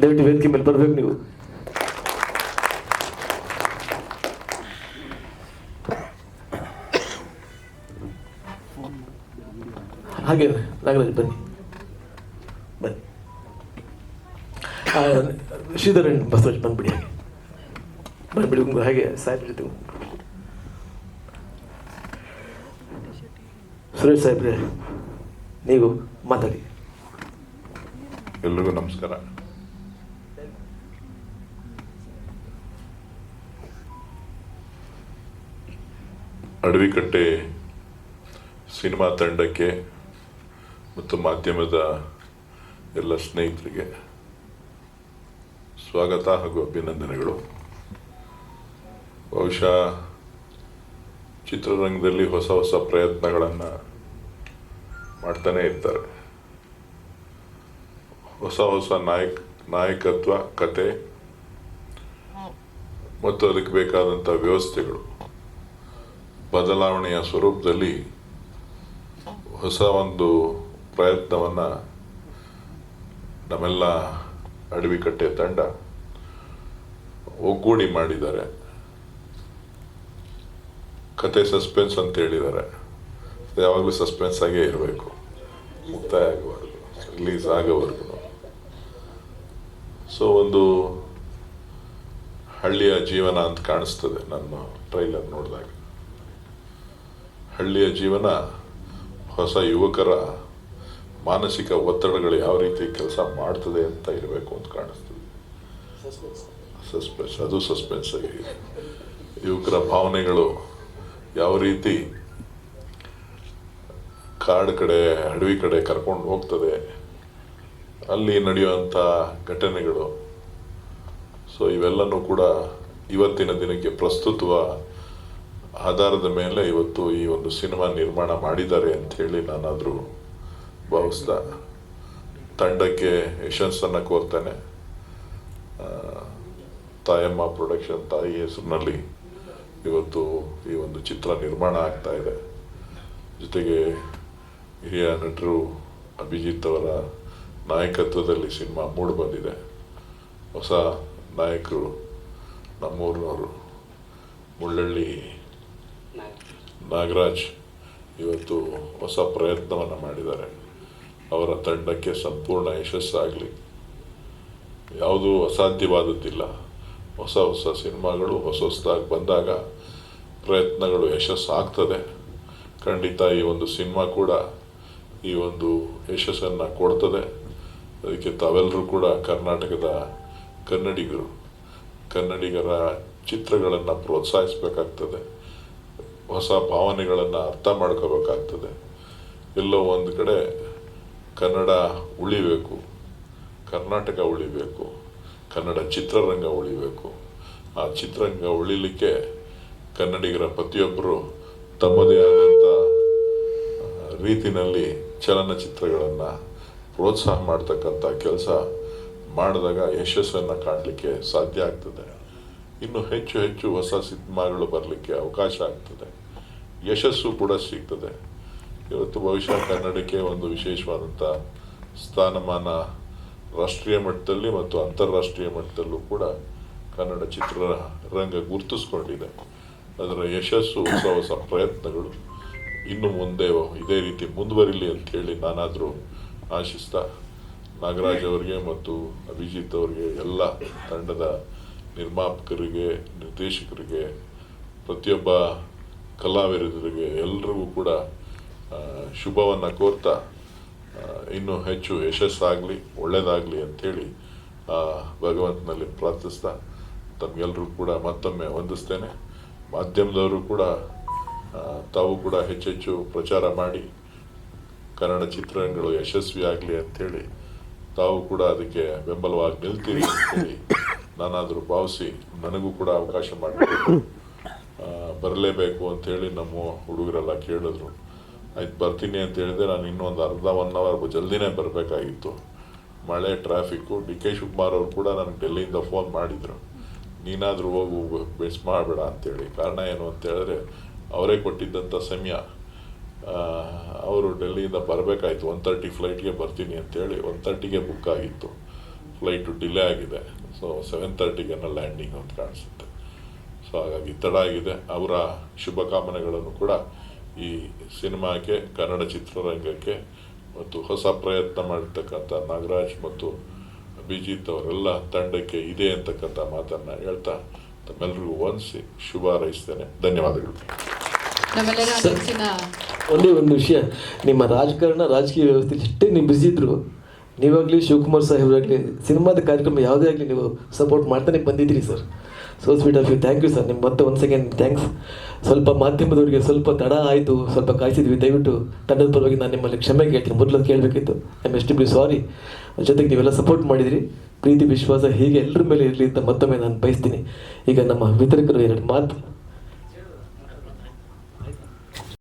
ದಯವಿಟ್ಟು ವೇದಿಕೆ ಮೇಲೆ ಬರ್ಬೇಕು ನೀವು. ಹಾಗೆ ನಾಗರಾಜ್ ಬನ್ನಿ. ಬನ್ನಿ. ಆ, ಶ್ರೀಧರನ್ ಬಸವರಾಜ್ ಬಂದ್ಬಿಡಿ ಹಾಗೆ. ಬಂದ್ಬಿಡಿ ಹಾಗೆ ಸಾಹೇಬ್ರ ಜೊತೆ. ಸುರೇಶ್ ಸಾಹೇಬ್ರೆ ನೀವು ಮಾತಾಡಿ. ಎಲ್ರಿಗೂ ನಮಸ್ಕಾರ. ಅಡವಿಕಟ್ಟೆ ಸಿನಿಮಾ ತಂಡಕ್ಕೆ ಮತ್ತು ಮಾಧ್ಯಮದ ಎಲ್ಲ ಸ್ನೇಹಿತರಿಗೆ ಸ್ವಾಗತ ಹಾಗೂ ಅಭಿನಂದನೆಗಳು. ಬಹುಶಃ ಚಿತ್ರರಂಗದಲ್ಲಿ ಹೊಸ ಹೊಸ ಪ್ರಯತ್ನಗಳನ್ನು ಮಾಡ್ತಾನೆ ಇರ್ತಾರೆ. ಹೊಸ ಹೊಸ ನಾಯಕ್ ನಾಯಕತ್ವ ಕತೆ ಮತ್ತು ಅದಕ್ಕೆ ಬೇಕಾದಂಥ ವ್ಯವಸ್ಥೆಗಳು. ಬದಲಾವಣೆಯ ಸ್ವರೂಪದಲ್ಲಿ ಹೊಸ ಒಂದು ಪ್ರಯತ್ನವನ್ನು ನಮ್ಮೆಲ್ಲ ಅಡವಿಕಟ್ಟೆ ತಂಡ ಒಗ್ಗೂಡಿ ಮಾಡಿದ್ದಾರೆ. ಕತೆ ಸಸ್ಪೆನ್ಸ್ ಅಂತ ಹೇಳಿದ್ದಾರೆ. ಯಾವಾಗಲೂ ಸಸ್ಪೆನ್ಸ್ ಆಗೇ ಇರಬೇಕು. ಮುಕ್ತಾಯ ಆಗುವವರೆಗೂ, ರಿಲೀಸ್ ಆಗೋವರೆಗೂ ಸೊ ಒಂದು ಹಳ್ಳಿಯ ಜೀವನ ಅಂತ ಕಾಣಿಸ್ತದೆ, ನನ್ನ ಟ್ರೈಲರ್ ನೋಡಿದಾಗ. ಹಳ್ಳಿಯ ಜೀವನ, ಹೊಸ ಯುವಕರ ಮಾನಸಿಕ ಒತ್ತಡಗಳು ಯಾವ ರೀತಿ ಕೆಲಸ ಮಾಡ್ತದೆ ಅಂತ ಇರಬೇಕು ಅಂತ ಕಾಣಿಸ್ತದೆ. ಸಸ್ಪೆನ್ಸ್ ಅದು ಸಸ್ಪೆನ್ಸ್ ಆಗಿದೆ. ಯುವಕರ ಭಾವನೆಗಳು ಯಾವ ರೀತಿ ಕಾಡು ಕಡೆ, ಅಡವಿ ಕಡೆ ಕರ್ಕೊಂಡು ಹೋಗ್ತದೆ, ಅಲ್ಲಿ ನಡೆಯುವಂಥ ಘಟನೆಗಳು. ಸೊ ಇವೆಲ್ಲನೂ ಕೂಡ ಇವತ್ತಿನ ದಿನಕ್ಕೆ ಪ್ರಸ್ತುತವ ಆಧಾರದ ಮೇಲೆ ಇವತ್ತು ಈ ಒಂದು ಸಿನಿಮಾ ನಿರ್ಮಾಣ ಮಾಡಿದ್ದಾರೆ ಅಂತ ಹೇಳಿ ನಾನಾದರೂ ಭಾವಿಸ್ದ. ತಂಡಕ್ಕೆ ಯಶಸ್ಸನ್ನು ಕೋರ್ತೇನೆ. ತಾಯಮ್ಮ ಪ್ರೊಡಕ್ಷನ್ ತಾಯಿ ಹೆಸರಿನಲ್ಲಿ ಇವತ್ತು ಈ ಒಂದು ಚಿತ್ರ ನಿರ್ಮಾಣ ಆಗ್ತಾ ಇದೆ. ಜೊತೆಗೆ ಹಿರಿಯ ನಟರು ಅಭಿಜಿತ್ ಅವರ ನಾಯಕತ್ವದಲ್ಲಿ ಸಿನಿಮಾ ಮೂಡಿ ಬಂದಿದೆ. ಹೊಸ ನಾಯಕರು ನಮ್ಮೂರಿನವರು ಮುಳ್ಳಳ್ಳಿ ನಾಗರಾಜ್, ಇವತ್ತು ಹೊಸ ಪ್ರಯತ್ನವನ್ನು ಮಾಡಿದ್ದಾರೆ. ಅವರ ತಂಡಕ್ಕೆ ಸಂಪೂರ್ಣ ಯಶಸ್ಸಾಗಲಿ ಯಾವುದೂ ಅಸಾಧ್ಯವಾದದ್ದಿಲ್ಲ. ಹೊಸ ಹೊಸ ಸಿನಿಮಾಗಳು ಹೊಸ ಹೊಸದಾಗಿ ಬಂದಾಗ ಪ್ರಯತ್ನಗಳು ಯಶಸ್ಸಾಗ್ತದೆ ಖಂಡಿತ ಈ ಒಂದು ಸಿನಿಮಾ ಕೂಡ ಈ ಒಂದು ಯಶಸ್ಸನ್ನು ಕೊಡ್ತದೆ. ಅದಕ್ಕೆ ತಾವೆಲ್ಲರೂ ಕೂಡ ಕರ್ನಾಟಕದ ಕನ್ನಡಿಗರು, ಕನ್ನಡಿಗರ ಚಿತ್ರಗಳನ್ನು ಪ್ರೋತ್ಸಾಹಿಸಬೇಕಾಗ್ತದೆ. ಹೊಸ ಭಾವನೆಗಳನ್ನು ಅರ್ಥ ಮಾಡ್ಕೋಬೇಕಾಗ್ತದೆ. ಎಲ್ಲೋ ಒಂದು ಕಡೆ ಕನ್ನಡ ಉಳಿಬೇಕು, ಕರ್ನಾಟಕ ಉಳಿಬೇಕು, ಕನ್ನಡ ಚಿತ್ರರಂಗ ಉಳಿಬೇಕು. ಆ ಚಿತ್ರರಂಗ ಉಳಿಲಿಕ್ಕೆ ಕನ್ನಡಿಗರ ಪ್ರತಿಯೊಬ್ಬರು ತಮ್ಮದೇ ಆದಂಥ ರೀತಿಯಲ್ಲಿ ಚಲನಚಿತ್ರಗಳನ್ನು ಪ್ರೋತ್ಸಾಹ ಮಾಡ್ತಕ್ಕಂಥ ಕೆಲಸ ಮಾಡಿದಾಗ ಯಶಸ್ಸನ್ನು ಕಾಣಲಿಕ್ಕೆ ಸಾಧ್ಯ ಆಗ್ತದೆ. ಇನ್ನು ಹೆಚ್ಚು ಹೆಚ್ಚು ಹೊಸ ಸಿನಿಮಾಗಳು ಬರಲಿಕ್ಕೆ ಅವಕಾಶ ಆಗ್ತದೆ. ಯಶಸ್ಸು ಕೂಡ ಸಿಗ್ತದೆ. ಇವತ್ತು ಬಹುಶಃ ಕನ್ನಡಕ್ಕೆ ಒಂದು ವಿಶೇಷವಾದಂಥ ಸ್ಥಾನಮಾನ ರಾಷ್ಟ್ರೀಯ ಮಟ್ಟದಲ್ಲಿ ಮತ್ತು ಅಂತಾರಾಷ್ಟ್ರೀಯ ಮಟ್ಟದಲ್ಲೂ ಕೂಡ ಕನ್ನಡ ಚಿತ್ರರಂಗ ಗುರುತಿಸ್ಕೊಂಡಿದೆ. ಅದರ ಯಶಸ್ಸು, ಹೊಸ ಹೊಸ ಪ್ರಯತ್ನಗಳು ಇನ್ನು ಮುಂದೆ ಇದೇ ರೀತಿ ಮುಂದುವರಿಲಿ ಅಂತ ಹೇಳಿ ನಾನಾದರೂ ಆಶಿಸ್ತಾ ನಾಗರಾಜ್ ಅವರಿಗೆ ಮತ್ತು ಅಭಿಜಿತ್ ಅವರಿಗೆ ಎಲ್ಲ ತಂಡದ ನಿರ್ಮಾಪಕರಿಗೆ, ನಿರ್ದೇಶಕರಿಗೆ, ಪ್ರತಿಯೊಬ್ಬ ಕಲಾವಿದರಿಗೆ ಎಲ್ಲರಿಗೂ ಕೂಡ ಶುಭವನ್ನು ಕೋರ್ತಾ ಇನ್ನೂ ಹೆಚ್ಚು ಯಶಸ್ಸಾಗಲಿ ಒಳ್ಳೆಯದಾಗಲಿ ಅಂಥೇಳಿ ಭಗವಂತನಲ್ಲಿ ಪ್ರಾರ್ಥಿಸ್ತಾ ತಮಗೆಲ್ಲರೂ ಕೂಡ ಮತ್ತೊಮ್ಮೆ ವಂದಿಸ್ತೇನೆ. ಮಾಧ್ಯಮದವರು ಕೂಡ ತಾವು ಕೂಡ ಹೆಚ್ಚೆಚ್ಚು ಪ್ರಚಾರ ಮಾಡಿ, ಕನ್ನಡ ಚಿತ್ರರಂಗಗಳು ಯಶಸ್ವಿ ಆಗಲಿ ಅಂಥೇಳಿ ತಾವು ಕೂಡ ಅದಕ್ಕೆ ಬೆಂಬಲವಾಗಿ ನಿಲ್ತೀರಿ ಅಂತೇಳಿ ನಾನಾದರೂ ಭಾವಿಸಿ ನನಗೂ ಕೂಡ ಅವಕಾಶ ಮಾಡಿಕೊಟ್ಟು ಬರಲೇಬೇಕು ಅಂಥೇಳಿ ನಮ್ಮ ಹುಡುಗರೆಲ್ಲ ಕೇಳಿದ್ರು. ಆಯ್ತು, ಬರ್ತೀನಿ ಅಂತ ಹೇಳಿದೆ ನಾನು ಇನ್ನೊಂದು ಅರ್ಧ ಒನ್ ಅವರ್ ಜಲ್ದಿನೇ ಬರಬೇಕಾಗಿತ್ತು. ಮಳೆ ಟ್ರಾಫಿಕ್ಕು ಡಿ ಕೆ ಶಿವಕುಮಾರ್ ಅವರು ಕೂಡ ನನಗೆ ಡೆಲ್ಲಿಯಿಂದ ಫೋನ್ ಮಾಡಿದರು. ನೀನಾದರೂ ಹೋಗು ಬೆಸ್ ಮಾಡಬೇಡ ಅಂತೇಳಿ ಕಾರಣ ಏನು ಅಂತ ಹೇಳಿದ್ರೆ, ಅವರೇ ಕೊಟ್ಟಿದ್ದಂಥ ಸಮಯ ಅವರು ಡೆಲ್ಲಿಯಿಂದ ಬರಬೇಕಾಯ್ತು. ಒನ್ ತರ್ಟಿ ಫ್ಲೈಟ್ಗೆ ಬರ್ತೀನಿ ಅಂತೇಳಿ ಒನ್ ತರ್ಟಿಗೆ ಬುಕ್ ಆಗಿತ್ತು. ಫ್ಲೈಟು ಡಿಲೇ ಆಗಿದೆ. ಸೊ ಸೆವೆನ್ ತರ್ಟಿಗೆನ ಲ್ಯಾಂಡಿಂಗ್ ಅಂತ ಕಾಣಿಸುತ್ತೆ. ಸೊ ಹಾಗಾಗಿ ತಡ ಆಗಿದೆ. ಅವರ ಶುಭಕಾಮನೆಗಳನ್ನು ಕೂಡ ಈ ಸಿನಿಮಾಕ್ಕೆ ಕನ್ನಡ ಚಿತ್ರರಂಗಕ್ಕೆ ಮತ್ತು ಹೊಸ ಪ್ರಯತ್ನ ಮಾಡಿರ್ತಕ್ಕಂಥ ನಾಗರಾಜ್ ಮತ್ತು ಅಭಿಜಿತ್ ಅವರೆಲ್ಲ ತಂಡಕ್ಕೆ ಇದೆ ಅಂತಕ್ಕಂಥ ಮಾತನ್ನು ಹೇಳ್ತಾ ತಮ್ಮೆಲ್ಲರಿಗೂ ವಂದಿಸಿ ಶುಭ ಹಾರೈಸ್ತೇನೆ. ಧನ್ಯವಾದಗಳು. ಒಂದೇ ಒಂದು ವಿಷಯ. ನಿಮ್ಮ ರಾಜಕಾರಣ ರಾಜಕೀಯ ವ್ಯವಸ್ಥೆ ಎಷ್ಟೇ ಇದ್ರು ನೀವಾಗಲಿ ಶಿವಕುಮಾರ್ ಸಾಹೇಬ್ರಾಗಲಿ ಸಿನಿಮಾದ ಕಾರ್ಯಕ್ರಮ ಯಾವುದೇ ಆಗಲಿ ನೀವು ಸಪೋರ್ಟ್ ಮಾಡ್ತಾನೆ ಬಂದಿದ್ದೀರಿ sir so sweet of you thank you sir ನಿಮ್ಮ ಮತ್ತೆ ಒಂದು ಸೆಕೆಂಡ್ ಥ್ಯಾಂಕ್ಸ್ ಸ್ವಲ್ಪ ಮಾಧ್ಯಮದವರಿಗೆ ಸ್ವಲ್ಪ ತಡ ಆಯಿತು, ಸ್ವಲ್ಪ ಕಾಯಿಸಿದ್ವಿ. ದಯವಿಟ್ಟು ತಂಡದ ಪರವಾಗಿ ನಾನು ನಿಮ್ಮಲ್ಲಿ ಕ್ಷಮೆ ಕೇಳ್ತೀನಿ ಮೊದಲು ಕೇಳಬೇಕಿತ್ತು. ಐ ಎಸ್ಟ್ ಬಿ ಸಾರಿ ಜೊತೆಗೆ ನೀವೆಲ್ಲ ಸಪೋರ್ಟ್ ಮಾಡಿದಿರಿ. ಪ್ರೀತಿ, ವಿಶ್ವಾಸ ಹೀಗೆ ಎಲ್ಲರ ಮೇಲೆ ಇರಲಿ ಅಂತ ಮತ್ತೊಮ್ಮೆ ನಾನು ಬಯಸ್ತೀನಿ. ಈಗ ನಮ್ಮ ವಿತರಕರು ಎರಡು ಮಾತು.